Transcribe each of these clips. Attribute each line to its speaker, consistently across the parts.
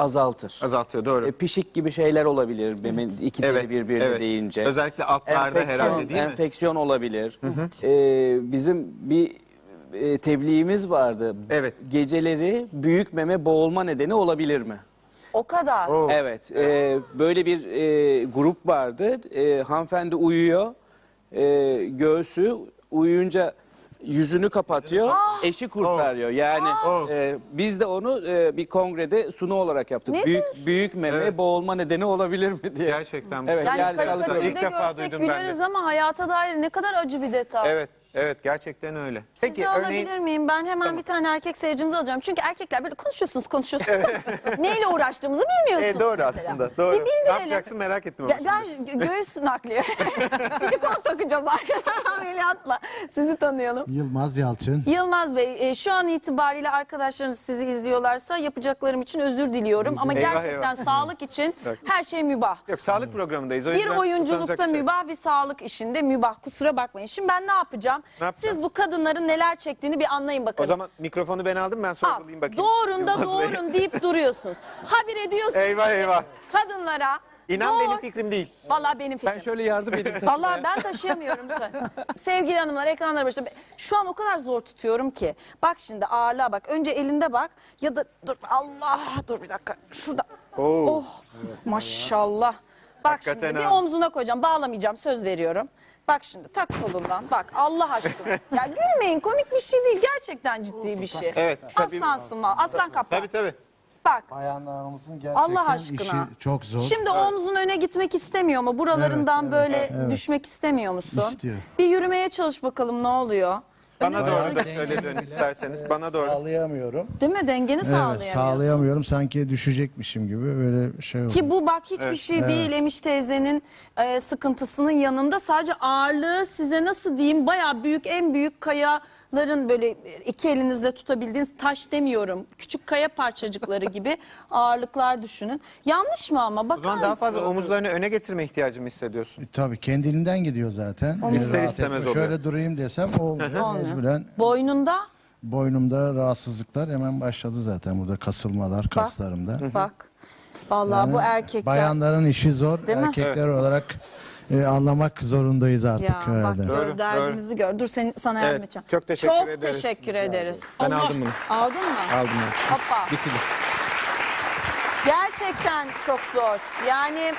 Speaker 1: azaltır.
Speaker 2: Azaltıyor doğru.
Speaker 1: E, pişik gibi şeyler olabilir meme, iki deri
Speaker 2: Evet,
Speaker 1: birbirine
Speaker 2: evet.
Speaker 1: değince.
Speaker 2: Özellikle altlarda herhalde değil mi?
Speaker 1: enfeksiyon olabilir. E, bizim bir e, tebliğimiz vardı.
Speaker 2: Evet.
Speaker 1: Geceleri büyük meme boğulma nedeni olabilir mi?
Speaker 3: O kadar.
Speaker 2: Oo.
Speaker 1: Evet, e, böyle bir e, grup vardı. E, hanımefendi uyuyor, e, göğsü uyuyunca yüzünü kapatıyor, eşi kurtarıyor. Yani
Speaker 2: Oh.
Speaker 1: e, biz de onu e, bir kongrede sunu olarak yaptık.
Speaker 3: Ne
Speaker 1: büyük büyük meme
Speaker 2: Evet.
Speaker 1: boğulma nedeni olabilir mi diye.
Speaker 2: Gerçekten.
Speaker 1: Evet,
Speaker 3: Yani,
Speaker 1: yani
Speaker 3: karikatürde
Speaker 1: sağlıklı-
Speaker 2: İlk defa
Speaker 3: görsek
Speaker 2: duydum ben de.
Speaker 3: güleriz ama hayata dair ne kadar acı bir detay.
Speaker 2: Evet, evet gerçekten öyle.
Speaker 3: Sizi
Speaker 2: Peki
Speaker 3: alabilir
Speaker 2: örneğin
Speaker 3: miyim? Ben hemen bir tane erkek seyircimizi alacağım. Çünkü erkekler böyle konuşuyorsunuz konuşuyorsunuz. Neyle uğraştığımızı bilmiyorsunuz.
Speaker 2: E, doğru
Speaker 3: mesela.
Speaker 2: aslında.
Speaker 3: Bir
Speaker 2: Doğru.
Speaker 3: bildirelim.
Speaker 2: Ne yapacaksın merak ettim ama.
Speaker 3: Ya ben gö- göğüs nakli. Silikon takacağız arkadan ameliyatla. Sizi tanıyalım.
Speaker 4: Yılmaz Yalçın.
Speaker 3: Yılmaz Bey, e, şu an itibariyle arkadaşlarınız sizi izliyorlarsa yapacaklarım için özür diliyorum. Ama
Speaker 2: Eyvah,
Speaker 3: gerçekten
Speaker 2: eyvah.
Speaker 3: sağlık için her şey mübah.
Speaker 2: Yok sağlık programındayız. O
Speaker 3: Bir
Speaker 2: yüzden
Speaker 3: oyunculukta
Speaker 2: utanacak bir şey yok.
Speaker 3: mübah, bir sağlık işinde mübah. Kusura bakmayın. Şimdi ben ne yapacağım?
Speaker 2: Yapacaksın?
Speaker 3: Siz bu kadınların neler çektiğini bir anlayın bakalım.
Speaker 2: O zaman mikrofonu ben aldım ben sorgulayayım bakayım.
Speaker 3: doğrunda
Speaker 2: Yılmaz Bey.
Speaker 3: doğrun deyip duruyorsunuz. Haber ediyorsunuz.
Speaker 2: Eyvah,
Speaker 3: ki
Speaker 2: eyvah.
Speaker 3: Kadınlara.
Speaker 2: İnan
Speaker 3: doğru-
Speaker 2: benim fikrim değil.
Speaker 3: Vallahi benim fikrim.
Speaker 1: Ben şöyle yardım edeyim.
Speaker 3: Vallahi ben taşıyamıyorum. Sevgili hanımlar ekranlara başta. Şu an o kadar zor tutuyorum ki. Bak şimdi ağırlığa bak. Önce elinde bak. Ya da dur Allah dur bir dakika. Şurada.
Speaker 2: Oo.
Speaker 3: Oh maşallah. Bak
Speaker 2: Hakikaten
Speaker 3: şimdi bir
Speaker 2: ha.
Speaker 3: omzuna koyacağım. Bağlamayacağım söz veriyorum. Bak şimdi tak kolundan. Bak Allah aşkına. ya gülmeyin komik bir şey değil. Gerçekten ciddi bir şey.
Speaker 2: Evet, tabii.
Speaker 3: Aslansın mal. Aslan kaplan.
Speaker 2: Tabii tabii.
Speaker 3: Bak.
Speaker 4: Bayanlarımızın gerçekten
Speaker 3: Allah aşkına.
Speaker 4: işi çok zor.
Speaker 3: Şimdi omzun öne gitmek istemiyor mu? Buralarından böyle düşmek istemiyor musun?
Speaker 4: İstiyor.
Speaker 3: Bir yürümeye çalış bakalım ne oluyor?
Speaker 2: Bana doğru da şöyle dön isterseniz. Bana doğru.
Speaker 4: Sağlayamıyorum.
Speaker 3: Değil mi? Dengeni
Speaker 4: Evet,
Speaker 3: sağlayamıyorsun.
Speaker 4: sağlayamıyorum. Sanki düşecekmişim gibi böyle şey oldu.
Speaker 3: Ki bu bak hiçbir şey değil Emiş teyzenin e, sıkıntısının yanında. Sadece ağırlığı size nasıl diyeyim bayağı büyük en büyük kayaların böyle e, iki elinizle tutabildiğiniz taş demiyorum. Küçük kaya parçacıkları gibi ağırlıklar düşünün. Yanlış mı ama
Speaker 2: O
Speaker 3: bakar
Speaker 2: zaman daha
Speaker 3: mısınız?
Speaker 2: fazla omuzlarını öne getirme ihtiyacımı hissediyorsun.
Speaker 4: E, Tabii kendiliğinden gidiyor zaten.
Speaker 2: İster
Speaker 4: rahat
Speaker 2: istemez
Speaker 4: etme.
Speaker 2: oluyor.
Speaker 4: Şöyle durayım desem olmuyor. Mecburen
Speaker 3: Boynunda
Speaker 4: boynumda rahatsızlıklar hemen başladı zaten burada kasılmalar kaslarımda.
Speaker 3: bak. Vallahi bu erkekler.
Speaker 4: Bayanların işi zor.
Speaker 3: Değil mi?
Speaker 4: Erkekler olarak e, anlamak zorundayız artık
Speaker 3: Ya bak
Speaker 4: herhalde.
Speaker 3: gör
Speaker 2: Doğru,
Speaker 3: derdimizi gör. Dur sen, sana yardım
Speaker 2: Evet,
Speaker 3: edeceğim.
Speaker 2: çok teşekkür
Speaker 3: çok
Speaker 2: ederiz.
Speaker 3: teşekkür ederiz.
Speaker 2: Ben
Speaker 3: Allah-
Speaker 2: aldım bunu.
Speaker 3: Aldın mı?
Speaker 2: Aldım.
Speaker 3: Hoppa.
Speaker 2: Bir kilo.
Speaker 3: Gerçekten çok zor. Yani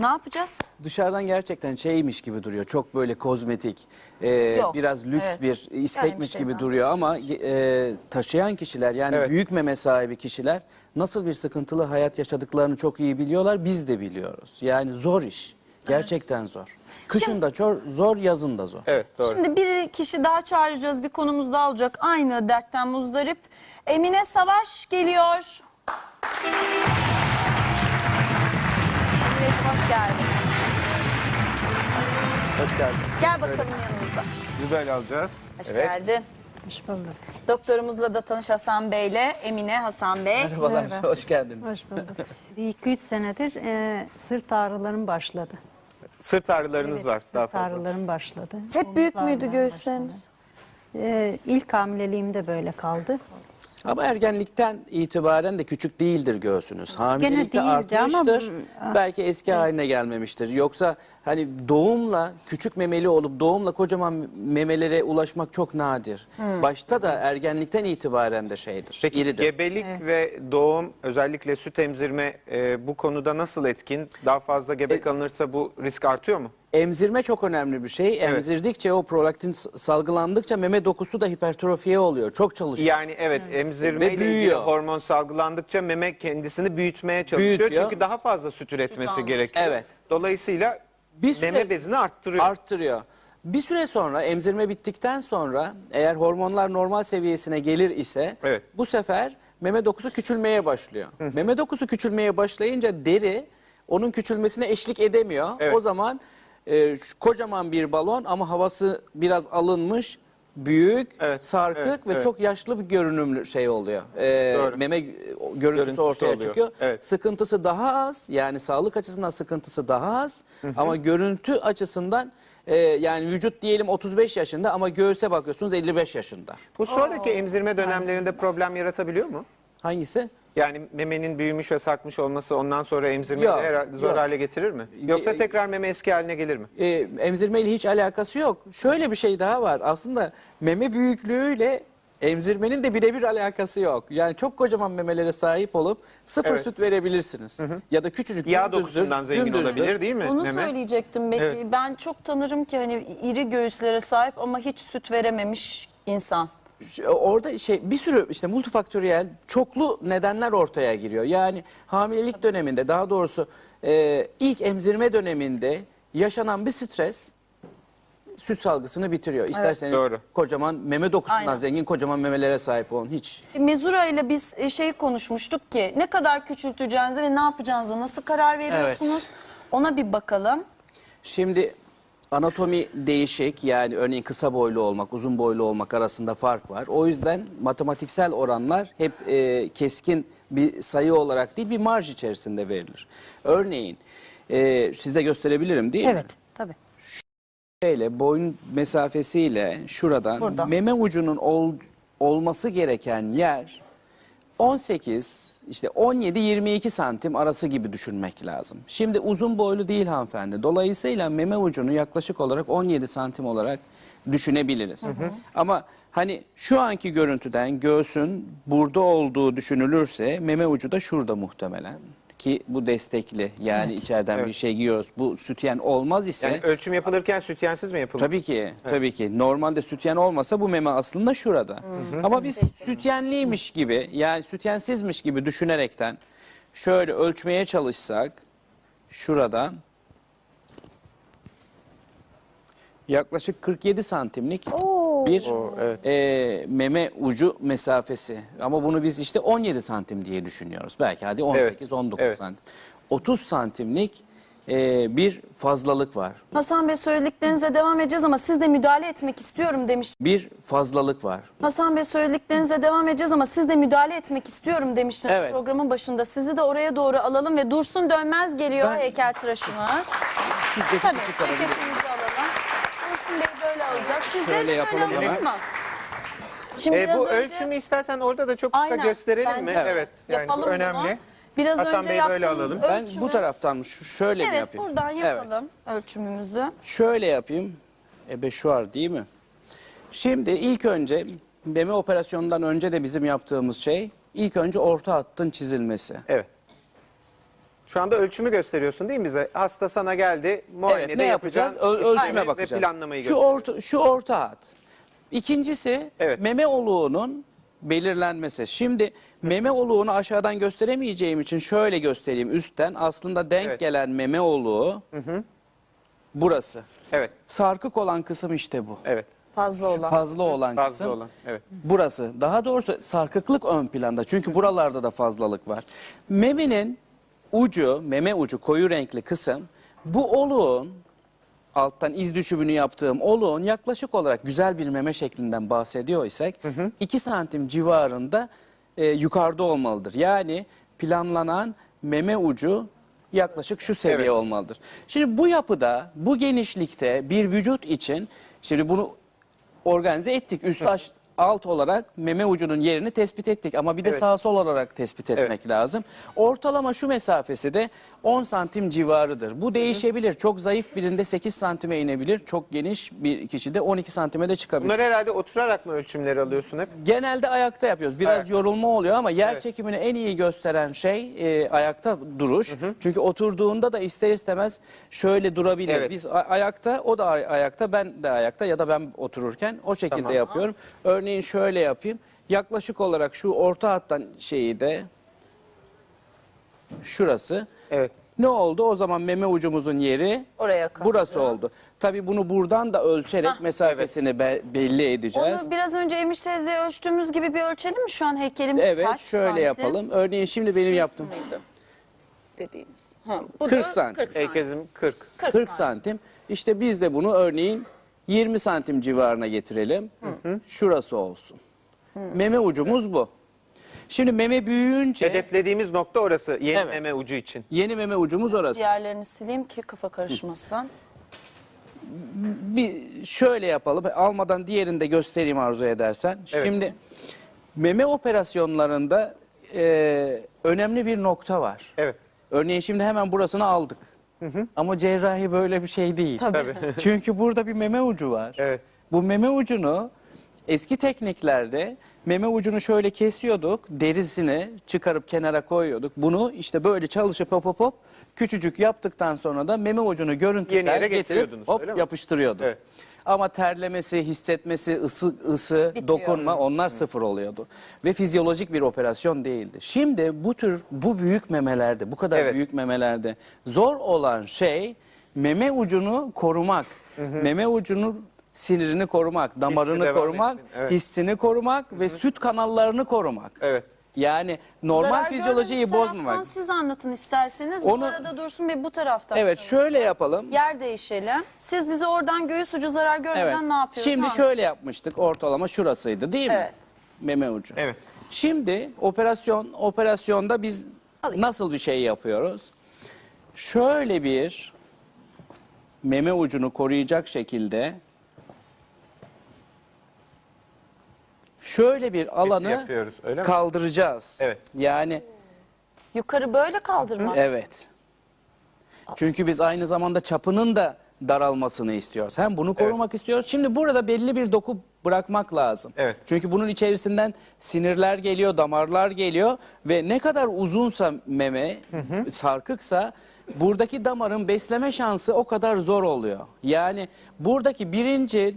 Speaker 3: ne yapacağız?
Speaker 1: Dışarıdan gerçekten şeymiş gibi duruyor. Çok böyle kozmetik, e,
Speaker 3: Yok,
Speaker 1: biraz lüks
Speaker 3: evet.
Speaker 1: bir istekmiş gibi duruyor ama e, taşıyan kişiler yani
Speaker 2: Evet.
Speaker 1: büyük meme sahibi kişiler nasıl bir sıkıntılı hayat yaşadıklarını çok iyi biliyorlar. Biz de biliyoruz. Yani zor iş. Gerçekten zor. Kışın da çok zor, yazın da zor.
Speaker 2: Evet doğru.
Speaker 3: Şimdi bir kişi daha çağıracağız. Bir konumuz daha olacak. Aynı dertten muzdarip. Emine Savaş geliyor. Emine hoş geldin.
Speaker 2: Hoş geldiniz.
Speaker 3: Gel bakalım yanımıza.
Speaker 2: Sizi böyle alacağız.
Speaker 3: Hoş
Speaker 2: evet.
Speaker 3: geldin.
Speaker 5: Hoş bulduk.
Speaker 3: Doktorumuzla da tanış Hasan Bey'le. Emine Hasan Bey.
Speaker 1: Merhabalar,
Speaker 5: Merhaba.
Speaker 1: hoş geldiniz.
Speaker 5: Hoş bulduk. Bir iki üç senedir e, sırt ağrılarım başladı.
Speaker 2: Sırt ağrılarınız
Speaker 5: Evet,
Speaker 2: var daha
Speaker 5: sırt
Speaker 2: fazla.
Speaker 5: ağrılarım başladı.
Speaker 3: Hep
Speaker 5: Omuz
Speaker 3: büyük müydü
Speaker 5: ağrılarım
Speaker 3: göğüsleriniz?
Speaker 5: başladı. E, ilk hamileliğimde böyle kaldı.
Speaker 1: Ama ergenlikten itibaren de küçük değildir göğsünüz. Hamilelikte
Speaker 5: değildi ama
Speaker 1: artmıştır.
Speaker 5: bu-
Speaker 1: belki eski haline gelmemiştir. Yoksa hani doğumla küçük memeli olup doğumla kocaman memelere ulaşmak çok nadir. Başta da ergenlikten itibaren de şeydir.
Speaker 2: Peki
Speaker 1: iridir.
Speaker 2: gebelik ve doğum özellikle süt emzirme e, bu konuda nasıl etkin? Daha fazla gebe
Speaker 1: E-
Speaker 2: kalınırsa bu risk artıyor mu?
Speaker 1: Emzirme çok önemli bir şey. Emzirdikçe o prolaktin salgılandıkça meme dokusu da hipertrofiye oluyor. Çok çalışıyor.
Speaker 2: Yani evet emzirme
Speaker 1: Ve
Speaker 2: ile ilgili
Speaker 1: büyüyor.
Speaker 2: hormon salgılandıkça meme kendisini büyütmeye çalışıyor.
Speaker 1: Büyütüyor.
Speaker 2: Çünkü daha fazla süt üretmesi gerekiyor.
Speaker 1: Evet.
Speaker 2: Dolayısıyla
Speaker 1: Bir süre-
Speaker 2: meme bezini arttırıyor.
Speaker 1: Arttırıyor. Bir süre sonra emzirme bittikten sonra eğer hormonlar normal seviyesine gelir ise
Speaker 2: Evet.
Speaker 1: bu sefer meme dokusu küçülmeye başlıyor. Meme dokusu küçülmeye başlayınca deri onun küçülmesine eşlik edemiyor.
Speaker 2: Evet.
Speaker 1: O zaman e, şu kocaman bir balon ama havası biraz alınmış, büyük,
Speaker 2: Evet,
Speaker 1: sarkık
Speaker 2: evet,
Speaker 1: ve
Speaker 2: evet.
Speaker 1: çok yaşlı bir görünümlü şey oluyor. E,
Speaker 2: Doğru.
Speaker 1: meme görüntüsü,
Speaker 2: Görüntüsü
Speaker 1: ortaya
Speaker 2: oluyor.
Speaker 1: çıkıyor.
Speaker 2: Evet.
Speaker 1: Sıkıntısı daha az yani sağlık açısından sıkıntısı daha az ama görüntü açısından e, yani vücut diyelim 35 yaşında ama göğüse bakıyorsunuz 55 yaşında.
Speaker 2: Bu sonraki emzirme dönemlerinde problem yaratabiliyor mu?
Speaker 1: Hangisi?
Speaker 2: Yani memenin büyümüş ve sarkmış olması ondan sonra emzirmeyi
Speaker 1: Yok,
Speaker 2: herhalde zor
Speaker 1: yok.
Speaker 2: hale getirir mi? Yoksa
Speaker 1: E,
Speaker 2: tekrar meme eski haline gelir mi?
Speaker 1: e, emzirmeyle hiç alakası yok. Şöyle bir şey daha var. Aslında meme büyüklüğüyle emzirmenin de birebir alakası yok. Yani çok kocaman memelere sahip olup sıfır
Speaker 2: Evet.
Speaker 1: süt verebilirsiniz. Ya da küçücük
Speaker 2: Yağ
Speaker 1: dümdüzdür,
Speaker 2: dokusundan zengin
Speaker 1: dümdüzdür.
Speaker 2: olabilir değil mi
Speaker 3: Onu
Speaker 2: meme?
Speaker 3: söyleyecektim. Ben,
Speaker 2: Evet.
Speaker 3: ben çok tanırım ki hani iri göğüslere sahip ama hiç süt verememiş insan.
Speaker 1: Orada şey bir sürü işte multifaktöriyel çoklu nedenler ortaya giriyor. Yani hamilelik döneminde daha doğrusu e, ilk emzirme döneminde yaşanan bir stres süt salgısını bitiriyor. İsterseniz
Speaker 2: Doğru.
Speaker 1: kocaman meme dokusundan
Speaker 3: Aynen.
Speaker 1: zengin kocaman memelere sahip olun hiç.
Speaker 3: Mezura ile biz e, şey konuşmuştuk ki ne kadar küçülteceğinize ve ne yapacağınıza nasıl karar veriyorsunuz?
Speaker 1: Evet.
Speaker 3: Ona bir bakalım.
Speaker 1: Şimdi anatomi değişik yani örneğin kısa boylu olmak, uzun boylu olmak arasında fark var. O yüzden matematiksel oranlar hep e, keskin bir sayı olarak değil bir marj içerisinde verilir. Örneğin e, size gösterebilirim değil mi?
Speaker 3: Evet, tabii.
Speaker 1: Şöyle boyun mesafesiyle şuradan
Speaker 3: Burada.
Speaker 1: meme ucunun ol- olması gereken yer 18 işte 17-22 santim arası gibi düşünmek lazım. Şimdi uzun boylu değil hanımefendi. Dolayısıyla meme ucunu yaklaşık olarak 17 santim olarak düşünebiliriz. Ama hani şu anki görüntüden göğsün burada olduğu düşünülürse meme ucu da şurada muhtemelen. Ki bu destekli yani içeriden bir
Speaker 2: Evet.
Speaker 1: şey giyiyoruz. Bu sütyen olmaz ise...
Speaker 2: Yani ölçüm yapılırken sütyensiz mi yapılır?
Speaker 1: Tabii ki, tabii ki. Normalde sütyen olmasa bu meme aslında şurada. Ama biz sütyenliymiş gibi, yani sütyensizmiş gibi düşünerekten şöyle ölçmeye çalışsak şuradan yaklaşık 47 santimlik bir
Speaker 2: Oo, evet.
Speaker 1: e, meme ucu mesafesi. Ama bunu biz işte 17 santim diye düşünüyoruz. Belki hadi 18-19
Speaker 2: evet.
Speaker 1: santim. 30 santimlik e, bir fazlalık var.
Speaker 3: Hasan Bey söylediklerinize devam edeceğiz ama siz de müdahale etmek istiyorum demiş.
Speaker 1: Bir fazlalık var.
Speaker 3: Hasan Bey söylediklerinize devam edeceğiz ama siz de müdahale etmek istiyorum demiştiniz
Speaker 1: Evet.
Speaker 3: programın başında. Sizi de oraya doğru alalım ve Dursun Dönmez geliyor
Speaker 1: Ben-
Speaker 3: heykeltıraşımız.
Speaker 1: Şu ceketi
Speaker 3: Tabii
Speaker 1: çıkarabilirim.
Speaker 3: Bey böyle alacağız. Sizleri
Speaker 1: Şöyle
Speaker 3: de
Speaker 1: yapalım
Speaker 3: böyle alalım
Speaker 1: hemen.
Speaker 3: mı? Şimdi
Speaker 2: E,
Speaker 3: biraz
Speaker 2: bu
Speaker 3: önce-
Speaker 2: ölçümü istersen orada da çok kısa
Speaker 3: Aynen,
Speaker 2: gösterelim
Speaker 3: bence
Speaker 2: mi?
Speaker 3: de.
Speaker 2: Evet. Yani
Speaker 3: Yapalım
Speaker 2: bu
Speaker 3: bunu.
Speaker 2: önemli.
Speaker 3: Biraz
Speaker 2: Hasan
Speaker 3: önce
Speaker 2: Bey böyle
Speaker 3: yaptığımız
Speaker 2: alalım.
Speaker 1: Ben
Speaker 3: ölçümü-
Speaker 1: bu taraftan şu- şöyle mi
Speaker 3: Evet
Speaker 1: yapayım?
Speaker 3: buradan
Speaker 1: Evet.
Speaker 3: yapalım ölçümümüzü.
Speaker 1: Şöyle yapayım. Ebe şu ar değil mi? Şimdi ilk önce meme operasyonundan önce de bizim yaptığımız şey ilk önce orta hattın çizilmesi.
Speaker 2: Evet. Şu anda ölçümü gösteriyorsun değil mi bize? Hasta sana geldi, muayenede
Speaker 1: Evet ne yapacağız? Ö- ölçüme
Speaker 2: ve
Speaker 1: bakacağız.
Speaker 2: planlamayı
Speaker 1: şu orta, şu orta hat. İkincisi
Speaker 2: Evet.
Speaker 1: meme oluğunun belirlenmesi. Şimdi meme oluğunu aşağıdan gösteremeyeceğim için şöyle göstereyim üstten. Aslında denk
Speaker 2: Evet.
Speaker 1: gelen meme oluğu burası.
Speaker 2: Evet,
Speaker 1: Sarkık olan kısım işte bu.
Speaker 2: evet.
Speaker 3: Fazla olan.
Speaker 1: Fazla olan
Speaker 2: Fazla
Speaker 1: kısım
Speaker 2: olan. Evet.
Speaker 1: burası. Daha doğrusu sarkıklık ön planda. Çünkü buralarda da fazlalık var. Memenin ucu, meme ucu koyu renkli kısım bu oluğun alttan iz düşümünü yaptığım oluğun yaklaşık olarak güzel bir meme şeklinden bahsediyor isek 2 santim civarında e, yukarıda olmalıdır. Yani planlanan meme ucu yaklaşık şu seviye
Speaker 2: Evet.
Speaker 1: olmalıdır. Şimdi bu yapıda, bu genişlikte bir vücut için şimdi bunu organize ettik. Üst aş- alt olarak meme ucunun yerini tespit ettik ama bir de
Speaker 2: Evet.
Speaker 1: sağ sol olarak tespit etmek lazım. Ortalama şu mesafesi de 10 santim civarıdır. Bu değişebilir. Çok zayıf birinde 8 santime inebilir. Çok geniş bir kişide 12 santime de çıkabilir.
Speaker 2: Bunları herhalde oturarak mı ölçümleri alıyorsun hep?
Speaker 1: Genelde ayakta yapıyoruz. Biraz
Speaker 2: Ayak.
Speaker 1: yorulma oluyor ama yer
Speaker 2: Evet.
Speaker 1: çekimini en iyi gösteren şey e, ayakta duruş. Çünkü oturduğunda da ister istemez şöyle durabilir.
Speaker 2: Evet.
Speaker 1: Biz a- ayakta, o da ay- ayakta, ben de ayakta ya da ben otururken o şekilde yapıyorum. Örneğin şöyle yapayım. Yaklaşık olarak şu orta hattan şeyi de şurası.
Speaker 2: Evet.
Speaker 1: Ne oldu? O zaman meme ucumuzun yeri
Speaker 3: Oraya kaldı.
Speaker 1: burası oldu. Tabii bunu buradan da ölçerek mesafesini be- belli edeceğiz.
Speaker 3: Onu biraz önce Emiş teyzeye ölçtüğümüz gibi bir ölçelim mi şu an heykelimiz
Speaker 1: Evet
Speaker 3: kaç
Speaker 1: şöyle
Speaker 3: santim?
Speaker 1: yapalım. Örneğin şimdi benim
Speaker 3: Şurası
Speaker 1: yaptığım
Speaker 3: mıydı? Dediğiniz. Ha, bu
Speaker 1: 40
Speaker 3: da
Speaker 1: santim.
Speaker 3: 40 santim.
Speaker 2: Heykezim 40.
Speaker 3: 40
Speaker 1: 40 santim. İşte biz de bunu örneğin 20 santim civarına getirelim. Şurası olsun. Meme ucumuz bu. Şimdi meme büyüyünce
Speaker 2: Hedeflediğimiz nokta orası yeni
Speaker 1: Evet.
Speaker 2: meme ucu için.
Speaker 1: yeni meme ucumuz orası.
Speaker 3: Diğerlerini sileyim ki kafa karışmasın.
Speaker 1: Bir şöyle yapalım. Almadan diğerini de göstereyim arzu edersen.
Speaker 2: Evet.
Speaker 1: Şimdi meme operasyonlarında e, önemli bir nokta var.
Speaker 2: Evet.
Speaker 1: Örneğin şimdi hemen burasını aldık. Ama cerrahi böyle bir şey değil.
Speaker 3: Tabii.
Speaker 1: Çünkü burada bir meme ucu var.
Speaker 2: Evet.
Speaker 1: Bu meme ucunu eski tekniklerde meme ucunu şöyle kesiyorduk, derisini çıkarıp kenara koyuyorduk. Bunu işte böyle çalışıp hop hop hop küçücük yaptıktan sonra da meme ucunu
Speaker 2: Yeni
Speaker 1: görüntüsel
Speaker 2: yere
Speaker 1: getirip
Speaker 2: getiriyordunuz,
Speaker 1: hop
Speaker 2: öyle mi?
Speaker 1: yapıştırıyorduk.
Speaker 2: Evet.
Speaker 1: Ama terlemesi, hissetmesi, ısı, ısı
Speaker 3: Bitiyor.
Speaker 1: dokunma onlar sıfır oluyordu. Ve fizyolojik bir operasyon değildi. Şimdi bu tür bu büyük memelerde, bu kadar
Speaker 2: Evet.
Speaker 1: büyük memelerde zor olan şey meme ucunu korumak. Meme ucunun sinirini korumak, damarını
Speaker 2: devam
Speaker 1: korumak,
Speaker 2: etsin, evet.
Speaker 1: hissini korumak ve süt kanallarını korumak.
Speaker 2: Evet.
Speaker 1: Yani normal
Speaker 3: Zarar
Speaker 1: fizyolojiyi
Speaker 3: görmemiş taraftan
Speaker 1: bozmamak.
Speaker 3: Siz anlatın isterseniz.
Speaker 1: Onu-
Speaker 3: Bu arada Dursun Bey bu taraftan.
Speaker 1: Evet şöyle yapalım.
Speaker 3: Yer değişelim. Siz bize oradan göğüs ucu zarar görmeden
Speaker 1: Evet.
Speaker 3: ne yapıyoruz?
Speaker 1: Şimdi
Speaker 3: Anlatın.
Speaker 1: şöyle yapmıştık. Ortalama şurasıydı değil mi?
Speaker 3: Evet.
Speaker 1: Meme ucu.
Speaker 2: Evet.
Speaker 1: Şimdi operasyon operasyonda biz
Speaker 3: Alayım.
Speaker 1: nasıl bir şey yapıyoruz? Şöyle bir meme ucunu koruyacak şekilde şöyle bir alanı
Speaker 2: yapıyoruz, öyle mi?
Speaker 1: kaldıracağız.
Speaker 2: Evet.
Speaker 1: Yani
Speaker 3: Yukarı böyle kaldırmak.
Speaker 1: Evet. Çünkü biz aynı zamanda çapının da daralmasını istiyoruz. Hem bunu korumak istiyoruz. Şimdi burada belli bir doku bırakmak lazım.
Speaker 2: Evet.
Speaker 1: Çünkü bunun içerisinden sinirler geliyor, damarlar geliyor ve ne kadar uzunsa meme, sarkıksa buradaki damarın besleme şansı o kadar zor oluyor. Yani buradaki birinci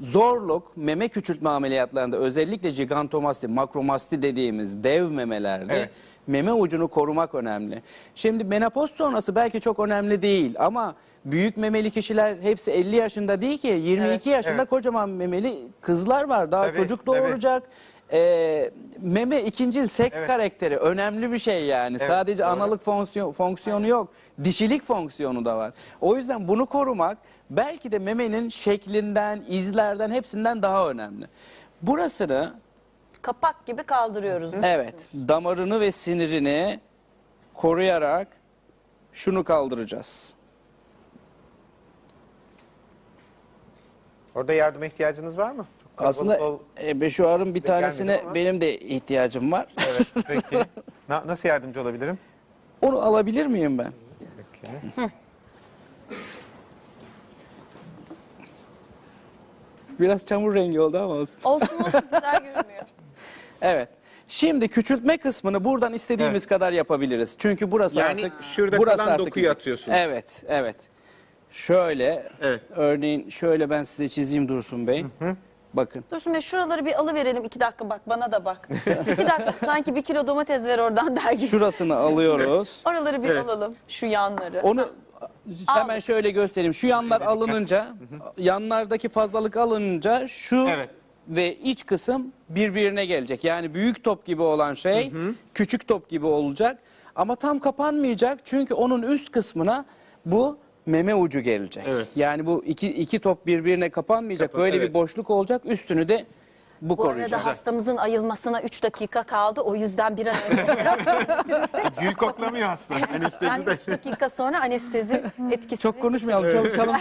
Speaker 1: zorluk meme küçültme ameliyatlarında özellikle jigantomasti, makromasti dediğimiz dev memelerde
Speaker 2: Evet.
Speaker 1: meme ucunu korumak önemli. Şimdi menopoz sonrası belki çok önemli değil ama büyük memeli kişiler hepsi 50 yaşında değil ki 22
Speaker 3: Evet,
Speaker 1: yaşında
Speaker 2: evet.
Speaker 1: kocaman memeli kızlar var. Daha
Speaker 2: Tabii,
Speaker 1: çocuk
Speaker 2: tabii.
Speaker 1: Ee, meme ikincil seks
Speaker 2: Evet.
Speaker 1: karakteri önemli bir şey yani.
Speaker 2: Evet,
Speaker 1: Sadece
Speaker 2: doğru.
Speaker 1: analık fonksiyon, fonksiyonu yok. Dişilik fonksiyonu da var. O yüzden bunu korumak belki de memenin şeklinden, izlerden hepsinden daha önemli. Burasını
Speaker 3: Kapak gibi kaldırıyoruz.
Speaker 1: Evet, damarını ve sinirini koruyarak şunu kaldıracağız.
Speaker 2: Orada yardıma ihtiyacınız var mı?
Speaker 1: Aslında
Speaker 2: ol-
Speaker 1: e, Beşuar'ın bir tanesine
Speaker 2: ama.
Speaker 1: benim de ihtiyacım var.
Speaker 2: Evet, peki. Na- nasıl yardımcı olabilirim?
Speaker 1: Onu alabilir miyim ben?
Speaker 2: Peki.
Speaker 1: Biraz çamur rengi oldu ama olsun.
Speaker 3: Olsun olsun güzel görünüyor.
Speaker 1: Evet. Şimdi küçültme kısmını buradan istediğimiz kadar yapabiliriz. Çünkü burası
Speaker 2: Yani
Speaker 1: artık
Speaker 2: şurada
Speaker 1: burası
Speaker 2: kalan
Speaker 1: artık
Speaker 2: dokuyu atıyorsunuz.
Speaker 1: Evet, evet. Şöyle.
Speaker 2: Evet.
Speaker 1: Örneğin şöyle ben size çizeyim Dursun Bey. Bakın.
Speaker 3: Dursun Bey şuraları bir alıverelim. iki dakika bak bana da bak. iki dakika sanki bir kilo domates ver oradan der gibi.
Speaker 1: Şurasını alıyoruz.
Speaker 3: Oraları bir
Speaker 2: Evet.
Speaker 3: alalım. Şu yanları.
Speaker 1: Onu hemen
Speaker 3: Aldık.
Speaker 1: şöyle göstereyim. Şu yanlar alınınca, yanlardaki fazlalık alınınca şu
Speaker 2: Evet.
Speaker 1: ve iç kısım birbirine gelecek. Yani büyük top gibi olan şey küçük top gibi olacak. Ama tam kapanmayacak çünkü onun üst kısmına bu meme ucu gelecek.
Speaker 2: Evet.
Speaker 1: Yani bu iki, iki top birbirine kapanmayacak.
Speaker 2: Kapan-
Speaker 1: Böyle
Speaker 2: evet.
Speaker 1: bir boşluk olacak. Üstünü de bu,
Speaker 3: Bu
Speaker 1: koruyacak.
Speaker 3: arada hastamızın ayılmasına 3 dakika kaldı. O yüzden bir an önce
Speaker 2: Gül koklamıyor hasta. Anestezi
Speaker 3: yani
Speaker 2: de.
Speaker 3: 3 dakika sonra anestezi etkisi.
Speaker 1: Çok konuşmayalım, çalışalım.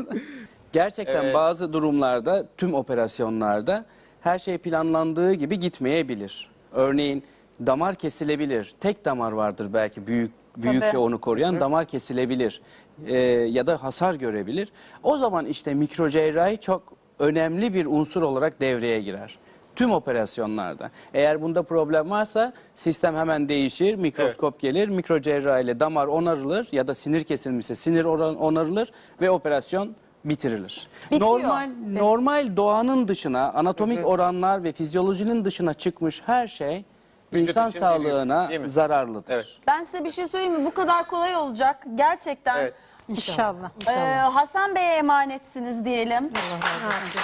Speaker 1: Gerçekten
Speaker 2: Evet.
Speaker 1: bazı durumlarda, tüm operasyonlarda her şey planlandığı gibi gitmeyebilir. Örneğin damar kesilebilir. Tek damar vardır belki büyük büyükçe
Speaker 3: Tabii.
Speaker 1: onu koruyan damar kesilebilir. Ee, ya da hasar görebilir. O zaman işte mikrocerrahi çok önemli bir unsur olarak devreye girer. Tüm operasyonlarda. Eğer bunda problem varsa sistem hemen değişir, mikroskop gelir, mikrocerrahi ile damar onarılır ya da sinir kesilmişse sinir oran- onarılır ve operasyon bitirilir.
Speaker 3: Bitiyor.
Speaker 1: Normal normal doğanın dışına, anatomik oranlar ve fizyolojinin dışına çıkmış her şey
Speaker 2: Vücut
Speaker 1: insan
Speaker 2: için
Speaker 1: sağlığına
Speaker 2: değil, değil mi?
Speaker 1: zararlıdır.
Speaker 2: Evet.
Speaker 3: Ben size bir şey söyleyeyim mi? Bu kadar kolay olacak. Gerçekten.
Speaker 2: Evet.
Speaker 5: İnşallah.
Speaker 3: Ee, Hasan Bey'e emanetsiniz diyelim.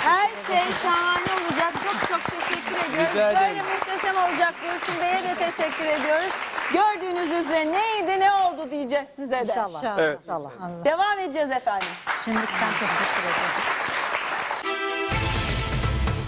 Speaker 3: Her şey şahane olacak. Çok çok teşekkür ediyoruz.
Speaker 1: Rica ederim.
Speaker 3: Böyle muhteşem olacak. Dursun Bey'e de teşekkür ediyoruz. Gördüğünüz üzere neydi ne oldu diyeceğiz size de.
Speaker 5: İnşallah.
Speaker 2: Evet.
Speaker 5: İnşallah.
Speaker 3: Devam edeceğiz efendim.
Speaker 5: Şimdiden teşekkür ederim.